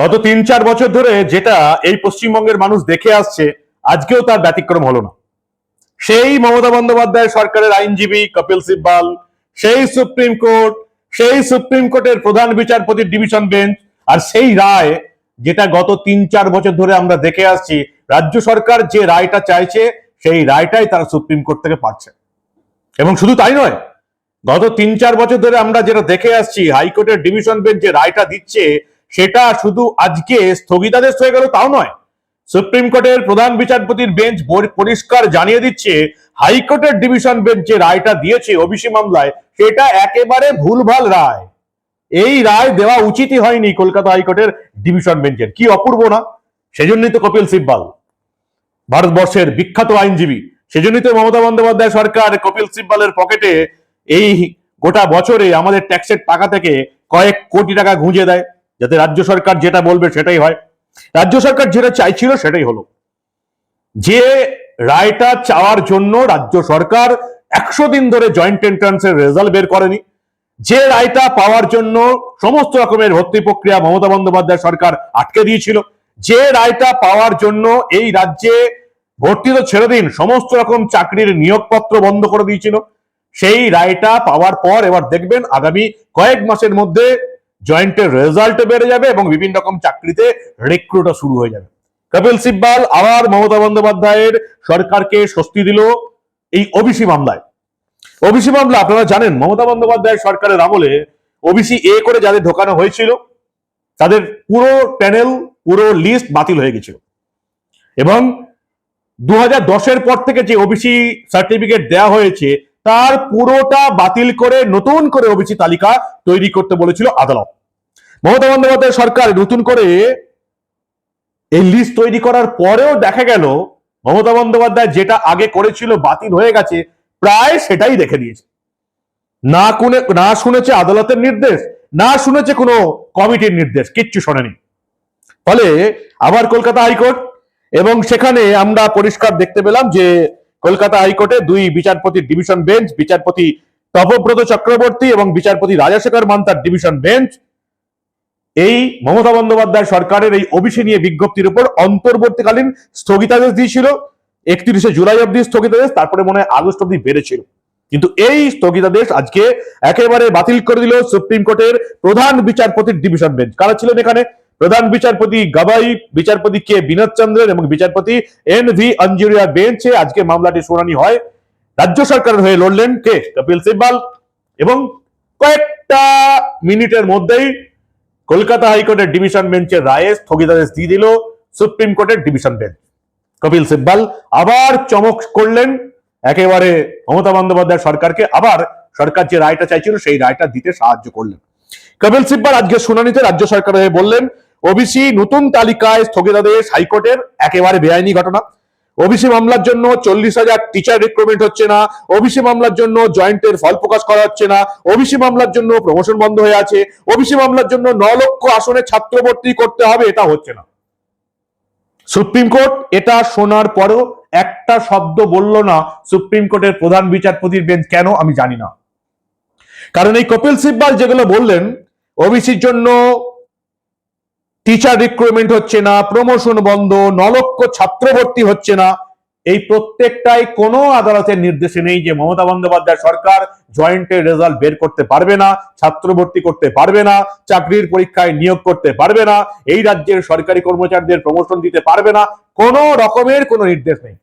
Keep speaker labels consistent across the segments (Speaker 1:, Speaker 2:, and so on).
Speaker 1: গত তিন চার বছর ধরে যেটা এই পশ্চিমবঙ্গের মানুষ দেখে আসছে, আজকেও তার ব্যতিক্রম হলো না। সেই মমতা বন্দ্যোপাধ্যায় সরকারের আইনজীবী কপিল সিব্বাল, সেই সুপ্রিম কোর্ট, সেই সুপ্রিম কোর্টের প্রধান বিচারপতির ডিভিশন বেঞ্চ আর সেই রায় যেটা গত তিন চার বছর ধরে আমরা দেখে আসছি, রাজ্য সরকার যে রায়টা চাইছে, সেই রায়টাই তারা সুপ্রিম কোর্ট থেকে পাচ্ছে। এবং শুধু তাই নয়, গত তিন চার বছর ধরে আমরা যেটা দেখে আসছি, হাইকোর্টের ডিভিশন বেঞ্চ যে রায়টা দিচ্ছে সেটা শুধু আজকে স্থগিতাদেশ হয়ে গেল তাও নয়। সুপ্রিম কোর্টের প্রধান বিচারপতির বেঞ্চ পরিষ্কার জানিয়ে দিচ্ছে, হাইকোর্টের ডিভিশন বেঞ্চ যে রায়টা দিয়েছে ওবিসি মামলায়, সেটা একেবারে ভুলভাল রায়। এই রায় দেওয়া উচিতই হয়নি কলকাতা হাইকোর্টের ডিভিশন বেঞ্চের। কি অপূর্ব না? সেজন্যই তো কপিল সিব্বাল। ভারতবর্ষের বিখ্যাত আইনজীবী। সেজন্যই তো মমতা বন্দ্যোপাধ্যায় সরকার কপিল সিব্বালের পকেটে এই গোটা বছরে আমাদের ট্যাক্সের টাকা থেকে কয়েক কোটি টাকা গুঁজে দেয়। যাতে রাজ্য সরকার যেটা বলবে সেটাই হয়। রাজ্য সরকার যেটা চাইছিল সেটাই হলো। যে রায়টা চাওয়ার জন্য রাজ্য সরকার একশো দিন ধরে জয়েন্ট এন্ট্রান্সের রেজাল্ট বের করেনি। যে রায়টা পাওয়ার জন্য সমস্ত রকমের ভর্তি প্রক্রিয়া মমতা বন্দ্যোপাধ্যায় সরকার আটকে দিয়েছিল। যে রায়টা পাওয়ার জন্য এই রাজ্যে ভর্তি তো ছেড়ে দিন, সমস্ত রকম চাকরির নিয়োগপত্র বন্ধ করে দিয়েছিল। সেই রায়টা পাওয়ার পর এবার দেখবেন আগামী কয়েক মাসের মধ্যে জয়েন্টের রেজাল্ট বেড়ে যাবে এবং বিভিন্ন রকম চাকরিতে রিক্রুটও শুরু হয়ে যাবে। কপিল সিব্বাল আবার মমতা বন্দ্যোপাধ্যায়ের সরকারকে স্বস্তি দিল এই ওবিসি মামলায়। ওবিসি মামলা, আপনারা জানেন, মমতা বন্দ্যোপাধ্যায় সরকারের আমলে ওবিসি এ করে যাদের ঢোকানো হয়েছিল, তাদের পুরো প্যানেল, পুরো লিস্ট বাতিল হয়ে গেছিল। এবং দু হাজার পর থেকে যে ওবিসি সার্টিফিকেট দেওয়া হয়েছে, তার পুরোটা বাতিল করে নতুন করে ওবিসি তালিকা তৈরি করতে বলেছিল আদালত। মমতা বন্দ্যোপাধ্যায় সরকার নতুন করে এই লিস্ট তৈরি করার পরেও দেখা গেল, মমতা বন্দ্যোপাধ্যায় যেটা আগে করেছিল বাতিল হয়ে গেছে, প্রায় সেটাই রেখে দিয়েছে না কোনে, না শুনেছে আদালতের নির্দেশ, না শুনেছে কোনো কমিটির নির্দেশ, কিচ্ছু শোনেনি। ফলে আবার কলকাতা হাইকোর্ট, এবং সেখানে আমরা পরিষ্কার দেখতে পেলাম যে কলকাতা হাইকোর্টে দুই বিচারপতির ডিভিশন বেঞ্চ, বিচারপতি তপব্রত চক্রবর্তী এবং বিচারপতি রাজাশেখর মান্তার ডিভিশন বেঞ্চ এই মমতা বন্দ্যোপাধ্যায় সরকারের এই ওবিসি নিয়ে বিজ্ঞপ্তির উপর অন্তর্বর্তীকালীন স্থগিতাদেশ দিয়েছিল। একত্রিশে জুলাই অব্দি স্থগিতাদেশ, তারপরে মনে হয় আগস্ট অব্দি বেড়েছিল। কিন্তু এই স্থগিতাদেশ আজকে একেবারে বাতিল করে দিল সুপ্রিম কোর্টের প্রধান বিচারপতির ডিভিশন বেঞ্চ। কারা ছিলেন এখানে? প্রধান বিচারপতি গাবাই, বিচারপতি কে বিনোদ চন্দ্রের এবং বিচারপতি এন ভি অঞ্জুরিয়া বেঞ্চে আজকে মামলাটি শুনানি হয়। রাজ্য সরকারের হয়ে লড়লেন কে? কপিল সিব্বাল। এবং কয়েকটা মিনিটের মধ্যেই কলকাতা হাইকোর্টের ডিভিশন বেঞ্চের রায়ে স্থগিতাদেশ দিয়ে দিল সুপ্রিম কোর্টের ডিভিশন বেঞ্চ। কপিল সিব্বাল আবার চমক করলেন, একেবারে মমতা বন্দ্যোপাধ্যায় সরকারকে আবার সরকার যে রায়টা চাইছিল সেই রায়টা দিতে সাহায্য করলেন। কপিল সিব্বাল আজকে শুনানিতে রাজ্য সরকার বললেন, ওবিসি নতুন তালিকায় স্থগিতাদেশ হাইকোর্টের একেবারে বেআইনি ঘটনা। ওবিসি মামলার জন্য চল্লিশ হাজার টিচার রিক্রুটমেন্ট হচ্ছে না, ওবিসি মামলার জন্য জয়েন্টের ফল প্রকাশ করা হচ্ছে না, ওবিসি মামলার জন্য প্রমোশন বন্ধ হয়ে আছে, ওবিসি মামলার জন্য ন লক্ষ আসনে ছাত্র ভর্তি করতে হবে, এটা হচ্ছে না। সুপ্রিম কোর্ট, এটা শোনার পরেও একটা শব্দ বলল না সুপ্রিম কোর্টের প্রধান বিচারপতির বেঞ্চ কেন আমি জানি না। কারণ এই কপিল সিব্বাল যেগুলো বললেন, ওবিসির জন্য টিচার রিক্রুটমেন্ট হচ্ছে না প্রমোশন বন্ধ, নলক্ষ ছাত্র ভর্তি হচ্ছে না। এই প্রত্যেকটাই কোনো আদালতের নির্দেশে নেই যে মমতা বন্দ্যোপাধ্যায় সরকার জয়েন্টের রেজাল্ট বের করতে পারবে না, ছাত্র ভর্তি করতে পারবে না, চাকরির পরীক্ষায় নিয়োগ করতে পারবে না, এই রাজ্যের সরকারি কর্মচারীদের প্রমোশন দিতে পারবে না, কোনো রকমের কোনো নির্দেশ নেই।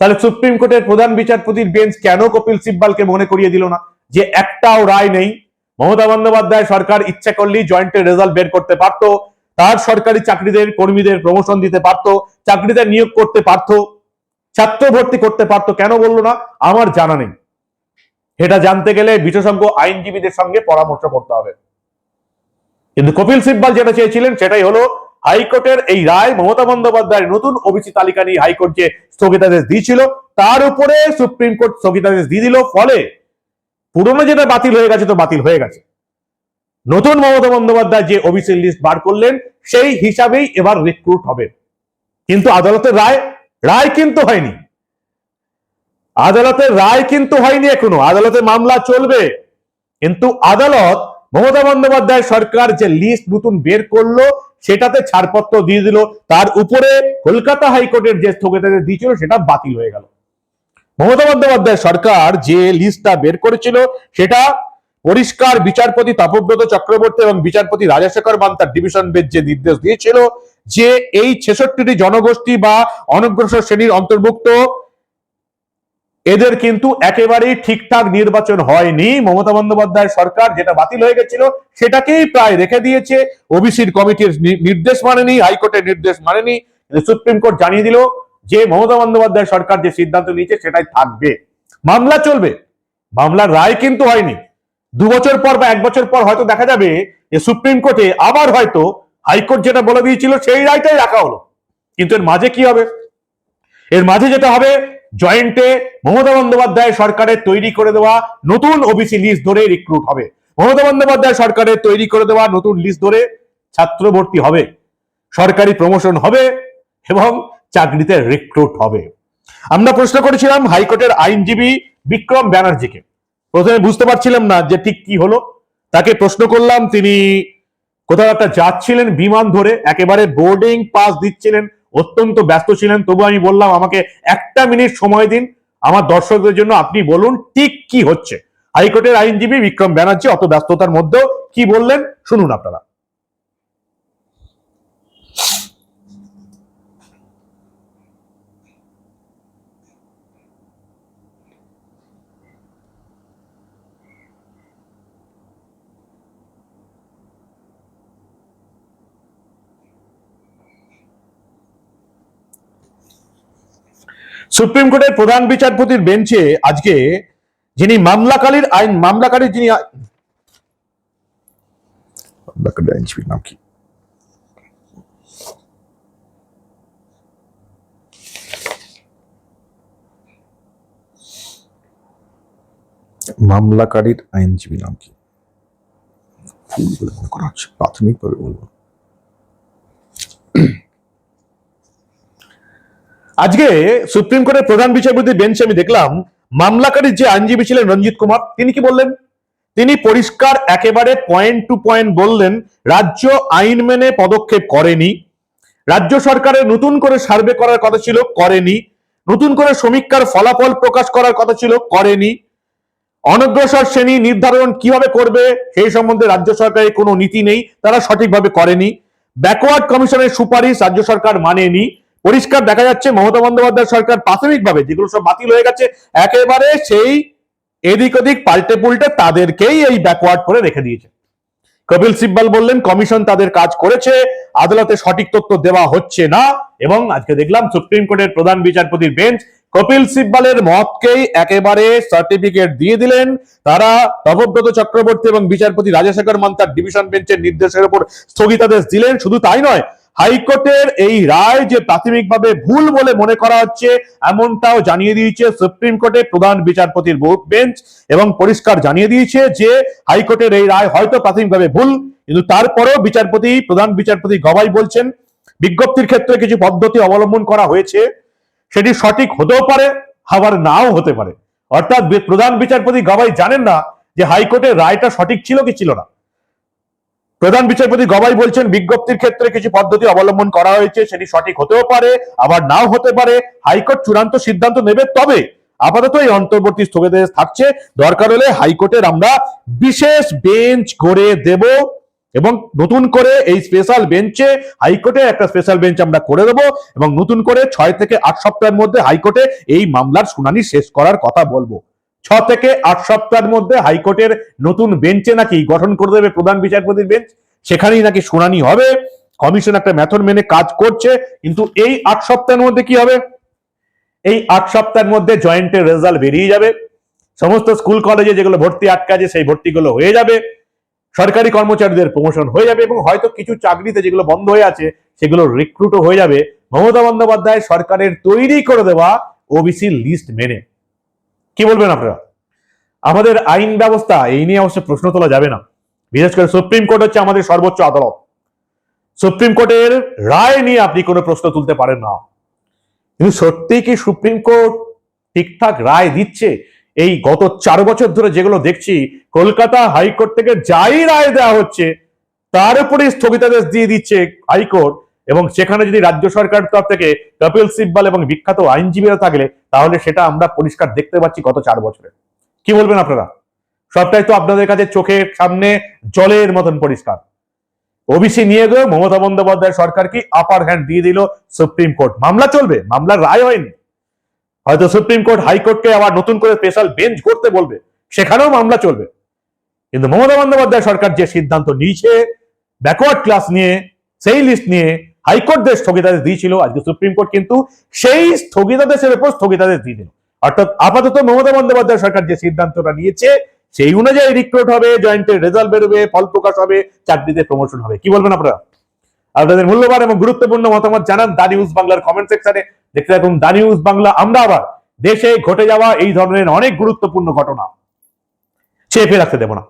Speaker 1: তাহলে সুপ্রিম কোর্টের প্রধান বিচারপতির বেঞ্চ কেন কপিল সিব্বালকে মনে করিয়ে দিল না? যে একটাও রায় নেই। মমতা বন্দ্যোপাধ্যায় সরকার ইচ্ছা করলেই জয়েন্টের রেজাল্ট বের করতে পারতো তার সরকারি চাকরিদের কর্মীদের প্রমোশন দিতে পারতো, চাকরিতে নিয়োগ করতে পারতো, ছাত্র ভর্তি করতে পারতো, কেন বলল না? আমার জানা নেই। এটা জানতে গেলে বিশেষজ্ঞ আইনজীবীদের সঙ্গে পরামর্শ করতে হবে। কিন্তু কপিল সিব্বাল যেটা চেয়েছিলেন, সেটাই হলো, হাইকোর্টের এই রায় মমতা বন্দ্যোপাধ্যায়ের নতুন ওবিসি তালিকা নিয়ে হাইকোর্ট যে স্থগিতাদেশ দিয়েছিল, তার উপরে সুপ্রিম কোর্ট স্থগিতাদেশ দিয়ে দিল, ফলে পুরনো যেটা বাতিল হয়ে গেছে, তো বাতিল হয়ে গেছে। নতুন মমতা বন্দ্যোপাধ্যায় যে ওবিসি লিস্ট বার করলেন, সেই হিসাবেই এবার রিক্রুট হবে। কিন্তু আদালতের রায় রায় কিন্তু হয়নি। আদালতের রায় কিন্তু হয়নি এখনও। আদালতে মামলা চলবে। কিন্তু আদালত, মমতা বন্দ্যোপাধ্যায় সরকার যে লিস্ট নতুন বের করল, সেটাতে ছাড়পত্র দিয়ে দিল। তার উপরে কলকাতা হাইকোর্টের যে স্থগিতাদেশ দিয়েছিল, সেটা বাতিল হয়ে গেল। মমতা বন্দ্যোপাধ্যায় সরকার যে লিস্টটা বের করেছিল, সেটা পরিষ্কার বিচারপতি তাপব্রত চক্রবর্তী এবং বিচারপতি রাজাশেখর মান্তার ডিভিশন বেঞ্চ যে নির্দেশ দিয়েছিল যে এই ছেষট্টিটি জনগোষ্ঠী বা অনগ্রসর শ্রেণির অন্তর্ভুক্ত, এদের কিন্তু একেবারেই ঠিকঠাক নির্বাচন হয়নি। মমতা বন্দ্যোপাধ্যায় সরকার যেটা বাতিল হয়ে গেছিল, সেটাকেই প্রায় রেখে দিয়েছে। ওবিসির কমিটির নির্দেশ মানেনি, হাইকোর্টের নির্দেশ মানেনি। সুপ্রিম কোর্ট জানিয়ে দিল যে মমতা বন্দ্যোপাধ্যায় সরকার যে সিদ্ধান্ত নিয়েছে, সেটাই থাকবে। মামলা চলবে। মামলার রায় কিন্তু হয়নি। দু বছর পর বা এক বছর পর হয়তো দেখা যাবে যে সুপ্রিম কোর্টে আবার হয়তো হাইকোর্ট যেটা বলে দিয়েছিল সেই রায়টাই রাখা হলো। কিন্তু এর মাঝে কি হবে? এর মাঝে যেটা হবে, জয়েন্টে মমতা বন্দ্যোপাধ্যায় সরকারের তৈরি করে দেওয়া নতুন ওবিসি লিস্ট ধরে রিক্রুট হবে। মমতা বন্দ্যোপাধ্যায় সরকারের তৈরি করে দেওয়া নতুন লিস্ট ধরে ছাত্র ভর্তি হবে, সরকারি প্রমোশন হবে এবং চাকরিতে রিক্রুট হবে। আমরা প্রশ্ন করেছিলাম হাইকোর্টের আইনজীবী বিক্রম ব্যানার্জিকে। প্রথমে বুঝতে পারছিলাম না যে ঠিক কি হলো। তাকে প্রশ্ন করলাম, তিনি কোথাও একটা যাচ্ছিলেন বিমান ধরে, একেবারে বোর্ডিং পাস দিচ্ছিলেন, অত্যন্ত ব্যস্ত ছিলেন তবু আমি বললাম, আমাকে একটা মিনিট সময় দিন, আমার দর্শকদের জন্য আপনি বলুন ঠিক কি হচ্ছে। হাইকোর্টের আইনজীবী বিক্রম ব্যানার্জি অত ব্যস্ততার মধ্যেও কি বললেন, শুনুন আপনারা। সুপ্রিম কোর্টের প্রধান বিচারপতির বেঞ্চে আজকে যিনি মামলাকারীর আইন মামলাকারীর যিনি মামলাকারীর আইনজীবীর নাম কি? মামলাকারীর আইনজীবী নাম কি? ভুল বলে মনে করা হচ্ছে। প্রাথমিকভাবে বলব। আজকে সুপ্রিম কোর্টের প্রধান বিচারপতি বেঞ্চে আমি দেখলাম মামলাকারীর যে আইনজীবী ছিলেন রঞ্জিত কুমার, তিনি কি বললেন? তিনি পরিষ্কার একেবারে পয়েন্ট টু পয়েন্ট বললেন, রাজ্য আইন মেনে পদক্ষেপ করেনি, রাজ্য সরকারের নতুন করে সার্ভে করার কথা ছিল, করেনি, নতুন করে সমীক্ষার ফলাফল প্রকাশ করার কথা ছিল, করেনি, অনগ্রসর শ্রেণি নির্ধারণ কীভাবে করবে, সেই সম্বন্ধে রাজ্য সরকারের কোনো নীতি নেই, তারা সঠিকভাবে করেনি ব্যাকওয়ার্ড কমিশনের সুপারিশ রাজ্য সরকার মানেনি পরিষ্কার দেখা যাচ্ছে মমতা বন্দ্যোপাধ্যায় সরকার প্রাথমিকভাবে যেগুলো সব বাতিল হয়ে গেছে, একেবারে সেই এদিক ওদিক পাল্টে পুল্টে তাদেরকেই এই ব্যাকওয়ার্ড করে রেখে দিয়েছে। কপিল সিব্বাল বললেন, কমিশন তাদের কাজ করেছে, আদালতে সঠিক তথ্য দেওয়া হচ্ছে না। এবং আজকে দেখলাম সুপ্রিম কোর্টের প্রধান বিচারপতির বেঞ্চ কপিল সিব্বালের মতকেই একেবারে সার্টিফিকেট দিয়ে দিলেন। তারা তপব্রত চক্রবর্তী এবং বিচারপতি রাজশেখর মান্তার ডিভিশন বেঞ্চের নির্দেশের উপর স্থগিতাদেশ দিলেন। শুধু তাই নয় হাইকোর্টের এই রায় যে প্রাথমিকভাবে ভুল বলে মনে করা হচ্ছে, এমনটাও জানিয়ে দিয়েছে সুপ্রিম কোর্টের প্রধান বিচারপতির বেঞ্চ এবং পরিষ্কার জানিয়ে দিয়েছে যে হাইকোর্টের এই রায় হয়তো প্রাথমিকভাবে ভুল, কিন্তু তারপরেও বিচারপতি, প্রধান বিচারপতি গবাই বলছেন, বিজ্ঞপ্তির ক্ষেত্রে কিছু পদ্ধতি অবলম্বন করা হয়েছে, সেটি সঠিক হতেও পারে, আবার নাও হতে পারে। অর্থাৎ প্রধান বিচারপতি গবাই জানেন না যে হাইকোর্টের রায়টা সঠিক ছিল কি ছিল না। প্রধান বিচারপতি গবাই বলছেন, বিজ্ঞপ্তির ক্ষেত্রে কিছু পদ্ধতি অবলম্বন করা হয়েছে, সেটি সঠিক হতেও পারে, আবার নাও হতে পারে। হাইকোর্ট চূড়ান্ত সিদ্ধান্ত নেবে তবে আপাতত এই অন্তর্বর্তী স্থগিতাদেশ থাকছে। দরকার হলে হাইকোর্টের আমরা বিশেষ বেঞ্চ করে দেব এবং নতুন করে এই স্পেশাল বেঞ্চে, হাইকোর্টে একটা স্পেশাল বেঞ্চ আমরা করে দেবো এবং নতুন করে ছয় থেকে আট সপ্তাহের মধ্যে হাইকোর্টে এই মামলার শুনানি শেষ করার কথা বলব। ছ থেকে আট সপ্তাহের মধ্যে হাইকোর্টের নতুন বেঞ্চে নাকি গঠন করে দেবে প্রধান বিচারপতির বেঞ্চ, সেখানেই নাকি শুনানি হবে। কমিশন একটা মেথড মেনে কাজ করছে, কিন্তু এই আট সপ্তাহের মধ্যে কি হবে? এই আট সপ্তাহের মধ্যে জয়েন্টের রেজাল্ট বেরিয়ে যাবে। সমস্ত স্কুল কলেজে যেগুলো ভর্তি আটকে আছে, সেই ভর্তিগুলো হয়ে যাবে। সরকারি কর্মচারীদের প্রমোশন হয়ে যাবে এবং হয়তো কিছু চাকরিতে যেগুলো বন্ধ হয়ে আছে, সেগুলো রিক্রুটও হয়ে যাবে। মমতা বন্দ্যোপাধ্যায় সরকারের তৈরি করে দেওয়া ওবিসি লিস্ট মেনে। কি বলবেন আপনারা? আমাদের আইন ব্যবস্থা এই নিয়ে অবশ্য প্রশ্ন তোলা যাবে না। বিশেষ করে সুপ্রিম কোর্ট হচ্ছে আমাদের সর্বোচ্চ আদালত। সুপ্রিম কোর্টের রায় নিয়ে আপনি কোনো প্রশ্ন তুলতে পারেন না। কিন্তু সত্যি কি সুপ্রিম কোর্ট ঠিকঠাক রায় দিচ্ছে? এই গত চার বছর ধরে যেগুলো দেখছি, কলকাতা হাইকোর্ট থেকে যাই রায় দেওয়া হচ্ছে, তার উপরে স্থগিতাদেশ দিয়ে দিচ্ছে হাইকোর্ট। এবং সেখানে যদি রাজ্য সরকার তরফ থেকে কপিল সিব্বাল এবং বিখ্যাত আইনজীবীরা থাকলে, তাহলে সেটা আমরা পরিষ্কার দেখতে পাচ্ছি গত চার বছরে। কি বলবেন আপনারা? সবটাই তো আপনাদের কাছে চোখের সামনে, জলের মতন পরিষ্কার। ওবিসি নিয়ে গিয়ে মমতা বন্দ্যোপাধ্যায় সরকার কি আপার হ্যান্ড দিয়ে দিল সুপ্রিম কোর্ট? মামলা চলবে, মামলার রায় হয়নি। হয়তো সুপ্রিম কোর্ট হাইকোর্টকে আবার নতুন করে স্পেশাল বেঞ্চ করতে বলবে, সেখানেও মামলা চলবে। কিন্তু মমতা বন্দ্যোপাধ্যায় সরকার যে সিদ্ধান্ত নিয়েছে ব্যাকওয়ার্ড ক্লাস নিয়ে, সেই লিস্ট নিয়ে হাইকোর্ট দেশ স্থগিতাদেশ দিয়েছিল, আজকে সুপ্রিম কোর্ট কিন্তু সেই স্থগিতাদেশের উপর স্থগিতাদেশ দিয়ে দিল। অর্থাৎ আপাতত মমতা বন্দ্যোপাধ্যায় সরকার যে সিদ্ধান্তটা নিয়েছে, সেই অনুযায়ী রিক্রুট হবে জয়েন্টের রেজাল্ট বেরোবে, ফল প্রকাশ হবে, চাকরিতে প্রমোশন হবে। কি বলবেন আপনারা? আপনাদের মূল্যবান এবং গুরুত্বপূর্ণ মতামত জানান দা নিউজ বাংলার কমেন্ট সেকশনে দেখতে থাকুন দা নিউজ বাংলা, আমরা আবার দেশে ঘটে যাওয়া এই ধরনের অনেক গুরুত্বপূর্ণ ঘটনা। চেপে রাখতে দেব না।